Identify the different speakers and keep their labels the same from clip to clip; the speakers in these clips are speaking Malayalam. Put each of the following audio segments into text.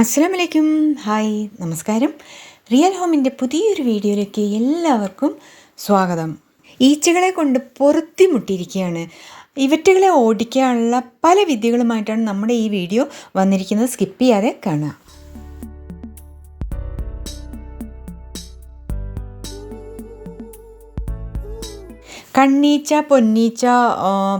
Speaker 1: അസ്സാം ഹായ് നമസ്കാരം. റിയൽ ഹോമിന്റെ പുതിയൊരു വീഡിയോയിലേക്ക് എല്ലാവർക്കും സ്വാഗതം. ഈച്ചകളെ കൊണ്ട് പൊറുത്തിമുട്ടിയിരിക്കുകയാണ്. ഇവറ്റകളെ ഓടിക്കാനുള്ള പല വിദ്യകളുമായിട്ടാണ് നമ്മുടെ ഈ വീഡിയോ വന്നിരിക്കുന്നത്. സ്കിപ്പ് ചെയ്യാതെ കാണുക. കണ്ണീച്ച പൊന്നീച്ച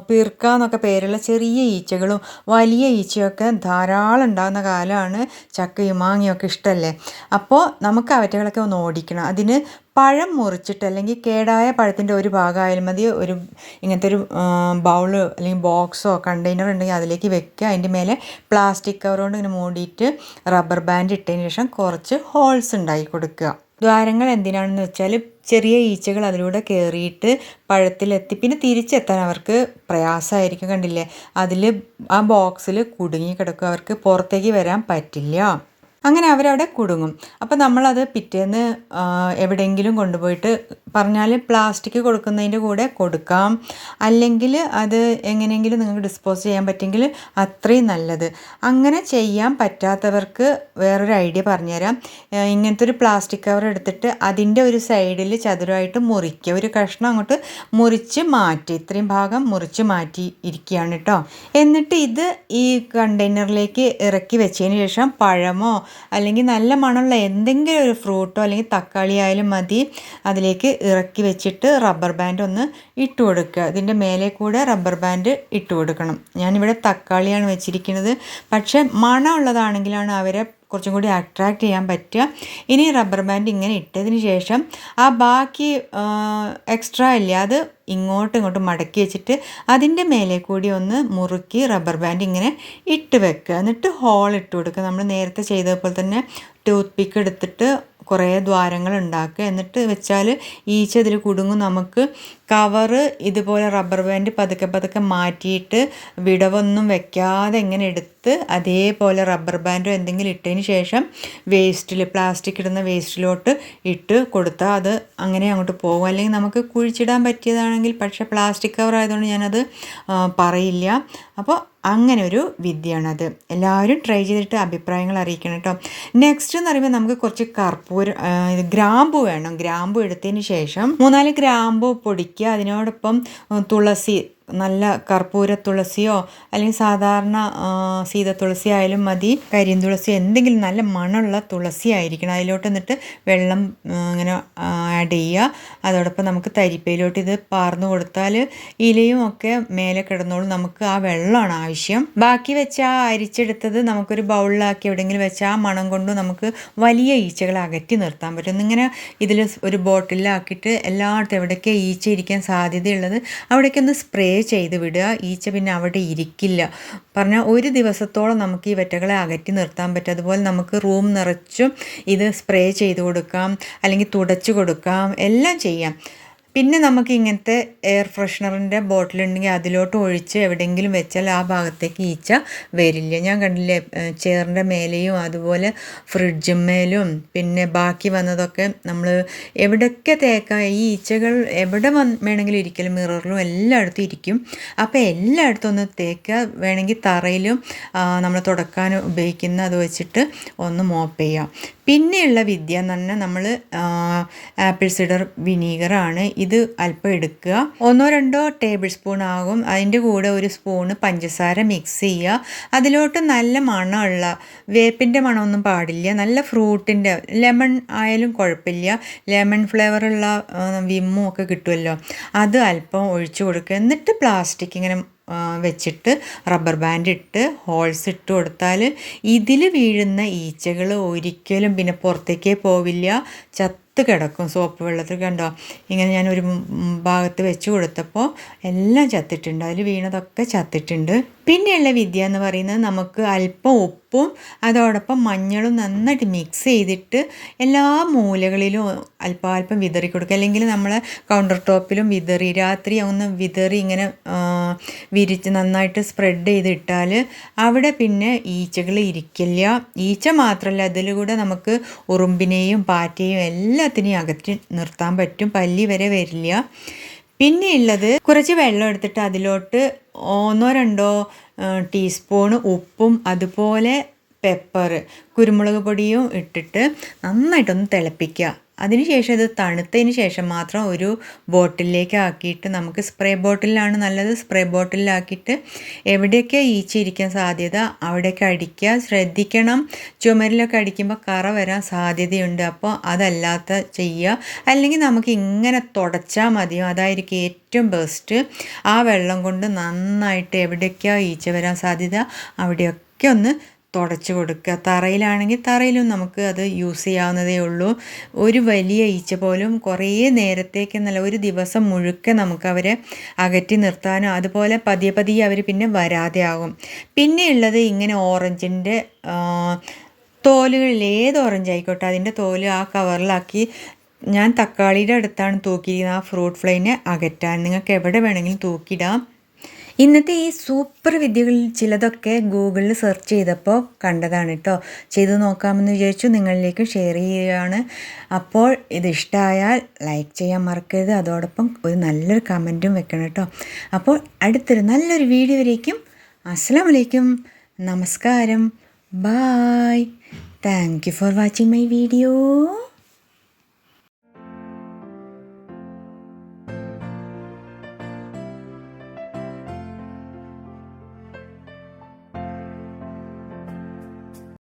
Speaker 1: പീർക്ക എന്നൊക്കെ പേരുള്ള ചെറിയ ഈച്ചകളും വലിയ ഈച്ചയൊക്കെ ധാരാളം ഉണ്ടാകുന്ന കാലമാണ് ചക്കയും മാങ്ങയൊക്കെ ഇഷ്ടമല്ലേ? അപ്പോൾ നമുക്ക് അവറ്റകളൊക്കെ ഒന്ന് ഓടിക്കണം. അതിന് പഴം മുറിച്ചിട്ട് അല്ലെങ്കിൽ കേടായ പഴത്തിന്റെ ഒരു ഭാഗമായാലും മതി. ഒരു ഇങ്ങനത്തെ ഒരു ബൗൾ അല്ലെങ്കിൽ ബോക്സോ കണ്ടെയ്നർ ഉണ്ടെങ്കിൽ അതിലേക്ക് വെക്കുക. അതിന്റെ മേലെ പ്ലാസ്റ്റിക് കവർ കൊണ്ട് ഇങ്ങനെ മൂടിയിട്ട് റബ്ബർ ബാൻഡ് ഇട്ടതിന് ശേഷം കുറച്ച് ഹോൾസ് ഉണ്ടാക്കി കൊടുക്കുക. ദ്വാരങ്ങൾ എന്തിനാണെന്ന് വെച്ചാൽ ചെറിയ ഈച്ചകൾ അതിലൂടെ കയറിയിട്ട് പഴത്തിലെത്തി പിന്നെ തിരിച്ചെത്താൻ അവർക്ക് പ്രയാസമായിരിക്കും കണ്ടില്ലേ? അതിൽ ആ ബോക്സിൽ കുടുങ്ങി കിടക്കും. അവർക്ക് പുറത്തേക്ക് വരാൻ പറ്റില്ല. അങ്ങനെ അവരവിടെ കുടുങ്ങും. അപ്പോൾ നമ്മളത് പിറ്റേന്ന് എവിടെയെങ്കിലും കൊണ്ടുപോയിട്ട് പറഞ്ഞാൽ പ്ലാസ്റ്റിക് കൊടുക്കുന്നതിന്റെ കൂടെ കൊടുക്കാം. അല്ലെങ്കിൽ അത് എങ്ങനെയെങ്കിലും നിങ്ങൾക്ക് ഡിസ്പോസ് ചെയ്യാൻ പറ്റുമെങ്കിൽ അത്രയും നല്ലത്. അങ്ങനെ ചെയ്യാൻ പറ്റാത്തവർക്ക് വേറൊരു ഐഡിയ പറഞ്ഞുതരാം. ഇങ്ങനത്തെ ഒരു പ്ലാസ്റ്റിക് കവർ എടുത്തിട്ട് അതിന്റെ ഒരു സൈഡിൽ ചതുരമായിട്ട് മുറിക്കുക. ഒരു കഷ്ണം അങ്ങോട്ട് മുറിച്ച് മാറ്റി. ഇത്രയും ഭാഗം മുറിച്ച് മാറ്റി ഇരിക്കുകയാണ് കേട്ടോ. എന്നിട്ട് ഇത് ഈ കണ്ടെയ്നറിലേക്ക് ഇറക്കി വെച്ചതിന് ശേഷം പഴമോ അല്ലെങ്കിൽ നല്ല മണമുള്ള എന്തെങ്കിലും ഒരു ഫ്രൂട്ടോ അല്ലെങ്കിൽ തക്കാളി ആയാലും മതി അതിലേക്ക് ഇറക്കി വെച്ചിട്ട് റബ്ബർ ബാൻഡ് ഒന്ന് ഇട്ട് കൊടുക്കുക. ഇതിന്റെ മേലെ കൂടെ റബ്ബർ ബാൻഡ് ഇട്ട് കൊടുക്കണം. ഞാനിവിടെ തക്കാളിയാണ് വെച്ചിരിക്കുന്നത്. പക്ഷേ മണമുള്ളതാണെങ്കിലാണ് അവരെ കുറച്ചും കൂടി അട്രാക്റ്റ് ചെയ്യാൻ പറ്റുക. ഇനി റബ്ബർ ബാൻഡ് ഇങ്ങനെ ഇട്ടതിന് ശേഷം ആ ബാക്കി എക്സ്ട്രാ ഇല്ല അത് ഇങ്ങോട്ടും ഇങ്ങോട്ടും മടക്കി വെച്ചിട്ട് അതിന്റെ മേലെ കൂടി ഒന്ന് മുറുക്കി റബ്ബർ ബാൻഡ് ഇങ്ങനെ ഇട്ട് വെക്കുക. എന്നിട്ട് ഹോൾ ഇട്ട് കൊടുക്കുക. നമ്മൾ നേരത്തെ ചെയ്തതുപോലെ തന്നെ ടൂത്ത് പിക്ക് എടുത്തിട്ട് കുറേ ദ്വാരങ്ങൾ ഉണ്ടാക്കുക. എന്നിട്ട് വെച്ചാൽ ഈച്ച ഇതിൽ കുടുങ്ങും. നമുക്ക് കവറ് ഇതുപോലെ റബ്ബർ ബാൻഡ് പതുക്കെ പതുക്കെ മാറ്റിയിട്ട് വിടവൊന്നും വെക്കാതെ ഇങ്ങനെ എടുത്ത് അതേപോലെ റബ്ബർ ബാൻഡോ എന്തെങ്കിലും ഇട്ടതിന് ശേഷം വേസ്റ്റിൽ പ്ലാസ്റ്റിക് ഇടുന്ന വേസ്റ്റിലോട്ട് ഇട്ട് കൊടുത്താൽ അത് അങ്ങനെ അങ്ങോട്ട് പോകും. അല്ലെങ്കിൽ നമുക്ക് കുഴിച്ചിടാൻ പറ്റിയതാണെങ്കിൽ പക്ഷേ പ്ലാസ്റ്റിക് കവർ ആയതുകൊണ്ട് ഞാനത് പറയില്ല. അപ്പോൾ അങ്ങനെ ഒരു വിദ്യയാണത്. എല്ലാവരും ട്രൈ ചെയ്തിട്ട് അഭിപ്രായങ്ങൾ അറിയിക്കണം കേട്ടോ. നെക്സ്റ്റ് എന്ന് പറയുമ്പോൾ നമുക്ക് കുറച്ച് കർപ്പൂരം ഗ്രാമ്പു വേണം. ഗ്രാമ്പു എടുത്തതിന് ശേഷം മൂന്നാൽ ഗ്രാമ്പു പൊടിക്കുക അതിനോടൊപ്പം തുളസി നല്ല കർപ്പൂര തുളസിയോ അല്ലെങ്കിൽ സാധാരണ സീത തുളസി ആയാലും മതി. കരിയും തുളസി എന്തെങ്കിലും നല്ല മണമുള്ള തുളസി ആയിരിക്കണം. അതിലോട്ട് എന്നിട്ട് വെള്ളം ഇങ്ങനെ ആഡ് ചെയ്യുക. അതോടൊപ്പം നമുക്ക് തരിപ്പയിലോട്ട് ഇത് പാർന്നു കൊടുത്താൽ ഇലയും ഒക്കെ മേലെ കിടന്നോളും. നമുക്ക് ആ വെള്ളമാണ് ആവശ്യം. ബാക്കി വെച്ച ആ അരിച്ചെടുത്തത് നമുക്കൊരു ബൗളിലാക്കി എവിടെയെങ്കിലും വെച്ച ആ മണം കൊണ്ട് നമുക്ക് വലിയ ഈച്ചകളെ അകറ്റി നിർത്താൻ പറ്റും. ഇങ്ങനെ ഇതിൽ ഒരു ബോട്ടിലാക്കിയിട്ട് എല്ലായിടത്തും എവിടെയൊക്കെ ഈച്ച ഇരിക്കാൻ സാധ്യതയുള്ളത് അവിടേക്കൊന്ന് സ്പ്രേ ചെയ്ത് വിടുക ഈച്ച പിന്നെ അവിടെ ഇരിക്കില്ല. പറഞ്ഞാൽ ഒരു ദിവസത്തോളം നമുക്ക് ഈ വെറ്റകളെ അകറ്റി നിർത്താൻ പറ്റും. അതുപോലെ നമുക്ക് റൂം നിറച്ചും ഇത് സ്പ്രേ ചെയ്ത് കൊടുക്കാം അല്ലെങ്കിൽ തുടച്ചു കൊടുക്കാം എല്ലാം ചെയ്യാം. പിന്നെ നമുക്ക് ഇങ്ങനത്തെ എയർ ഫ്രഷ്നറിന്റെ ബോട്ടിലുണ്ടെങ്കിൽ അതിലോട്ട് ഒഴിച്ച് എവിടെയെങ്കിലും വെച്ചാൽ ആ ഭാഗത്തേക്ക് ഈച്ച വരില്ല. ഞാൻ കണ്ടില്ലേ ചെയറിന്റെ മേലെയും അതുപോലെ ഫ്രിഡ്ജും മേലും പിന്നെ ബാക്കി വന്നതൊക്കെ നമ്മൾ എവിടെയൊക്കെ തേക്കാം ഈ ഈച്ചകൾ എവിടെ വന്ന് വേണമെങ്കിലും ഇരിക്കലും മിററിലും എല്ലായിടത്തും ഇരിക്കും. അപ്പോൾ എല്ലായിടത്തും ഒന്ന് തേക്കുക. വേണമെങ്കിൽ തറയിലും നമ്മൾ തുടക്കാൻ ഉപയോഗിക്കുന്ന അത് വെച്ചിട്ട് ഒന്ന് മോപ്പ് ചെയ്യാം. പിന്നെയുള്ള വിദ്യ എന്ന് പറഞ്ഞാൽ നമ്മൾ ആപ്പിൾ സിഡർ വിനീഗറാണ്. ഇത് അല്പം എടുക്കുക. ഒന്നോ രണ്ടോ ടേബിൾ സ്പൂൺ ആകും. അതിന്റെ കൂടെ ഒരു സ്പൂണ് പഞ്ചസാര മിക്സ് ചെയ്യുക. അതിലോട്ട് നല്ല മണമുള്ള വേപ്പിന്റെ മണമൊന്നും പാടില്ല. നല്ല ഫ്രൂട്ടിന്റെ ലെമൺ ആയാലും കുഴപ്പമില്ല. ലെമൺ ഫ്ലേവറുള്ള വിമ്മും ഒക്കെ കിട്ടുമല്ലോ. അത് അല്പം ഒഴിച്ചു കൊടുക്കുക. എന്നിട്ട് പ്ലാസ്റ്റിക് ഇങ്ങനെ വെച്ചിട്ട് റബ്ബർ ബാൻഡ് ഇട്ട് ഹോൾസ് ഇട്ട് കൊടുത്താൽ ഇതിൽ വീഴുന്ന ഈച്ചകൾ ഒരിക്കലും പിന്നെ പുറത്തേക്കേ പോവില്ല. ചത്ത് കിടക്കും. സോപ്പ് വെള്ളത്തിൽ കണ്ടോ? ഇങ്ങനെ ഞാൻ ഒരു ഭാഗത്ത് വെച്ച് കൊടുത്തപ്പോൾ എല്ലാം ചത്തിട്ടുണ്ട്. അതിൽ വീണതൊക്കെ ചത്തിട്ടുണ്ട്. പിന്നെയുള്ള വിദ്യ എന്ന് പറയുന്നത് നമുക്ക് അല്പം ഉപ്പും അതോടൊപ്പം മഞ്ഞളും നന്നായിട്ട് മിക്സ് ചെയ്തിട്ട് എല്ലാ മൂലകളിലും അല്പം അല്പം വിതറി കൊടുക്കുക. അല്ലെങ്കിൽ നമ്മൾ കൗണ്ടർ ടോപ്പിലും വിതറി രാത്രി ഒന്ന് വിതറി ഇങ്ങനെ വിരിച്ച് നന്നായിട്ട് സ്പ്രെഡ് ചെയ്തിട്ടാൽ അവിടെ പിന്നെ ഈച്ചകൾ ഇരിക്കില്ല. ഈച്ച മാത്രമല്ല അതിലൂടെ നമുക്ക് ഉറുമ്പിനെയും പാറ്റയും പാറ്റയെയും എല്ലാത്തിനെയും അകറ്റി നിർത്താൻ പറ്റും. പല്ലി വരെ വരില്ല. പിന്നെ ഉള്ളത് കുറച്ച് വെള്ളം എടുത്തിട്ട് അതിലോട്ട് ഒന്നോ രണ്ടോ ടീസ്പൂൺ ഉപ്പും അതുപോലെ പെപ്പർ കുരുമുളക് പൊടിയും ഇട്ടിട്ട് നന്നായിട്ടൊന്ന് തിളപ്പിക്കുക. അതിനുശേഷം ഇത് തണുത്തതിന് ശേഷം മാത്രം ഒരു ബോട്ടിലേക്ക് ആക്കിയിട്ട് നമുക്ക് സ്പ്രേ ബോട്ടിലാണ് നല്ലത്. സ്പ്രേ ബോട്ടിലാക്കിയിട്ട് എവിടെയൊക്കെ ഈച്ചിരിക്കാൻ സാധ്യത അവിടെയൊക്കെ അടിക്കുക ശ്രദ്ധിക്കണം. ചുമരിലൊക്കെ അടിക്കുമ്പോൾ കറ വരാൻ സാധ്യതയുണ്ട്. അപ്പോൾ അതല്ലാത്ത ചെയ്യുക. അല്ലെങ്കിൽ നമുക്ക് ഇങ്ങനെ തുടച്ചാൽ മതിയോ? അതായിരിക്കും ഏറ്റവും ബെസ്റ്റ് ആ വെള്ളം കൊണ്ട് നന്നായിട്ട് എവിടെയൊക്കെയാണ് ഈച്ച വരാൻ സാധ്യത. അവിടെയൊക്കെ ഒന്ന് തുടച്ച് കൊടുക്കുക. തറയിലാണെങ്കിൽ തറയിലും നമുക്ക് അത് യൂസ് ചെയ്യാവുന്നതേ ഉള്ളൂ. ഒരു വലിയ ഈച്ച പോലും കുറേ നേരത്തേക്കെന്നല്ല ഒരു ദിവസം മുഴുക്കെ നമുക്ക് അവരെ അകറ്റി നിർത്താനും അതുപോലെ പതിയെ പതിയെ അവർ പിന്നെ വരാതെ ആകും. പിന്നെ ഉള്ളത് ഇങ്ങനെ ഓറഞ്ചിന്റെ തോലുകളിൽ ഏത് ഓറഞ്ച് ആയിക്കോട്ടെ അതിന്റെ തോൽ ആ കവറിലാക്കി ഞാൻ തക്കാളിയുടെ അടുത്താണ് തൂക്കിയിരിക്കുന്നത് ആ ഫ്രൂട്ട് ഫ്ലൈനെ അകറ്റാൻ. നിങ്ങൾക്ക് എവിടെ വേണമെങ്കിലും തൂക്കിയിടാം. ഇന്നത്തെ ഈ സൂപ്പർ വിദ്യകളിൽ ചിലതൊക്കെ ഗൂഗിളിൽ സെർച്ച് ചെയ്തപ്പോൾ കണ്ടതാണ് കേട്ടോ ചെയ്തു നോക്കാമെന്ന് വിചാരിച്ചു നിങ്ങളിലേക്ക് ഷെയർ ചെയ്യുകയാണ്. അപ്പോൾ ഇത് ഇഷ്ടമായാൽ ലൈക്ക് ചെയ്യാൻ മറക്കരുത്. അതോടൊപ്പം ഒരു നല്ലൊരു കമന്റും വെക്കണം കേട്ടോ അപ്പോൾ അടുത്തൊരു നല്ലൊരു വീഡിയോ വരേക്കും. അസ്സാം നമസ്കാരം. Bye. Thank you for watching my video.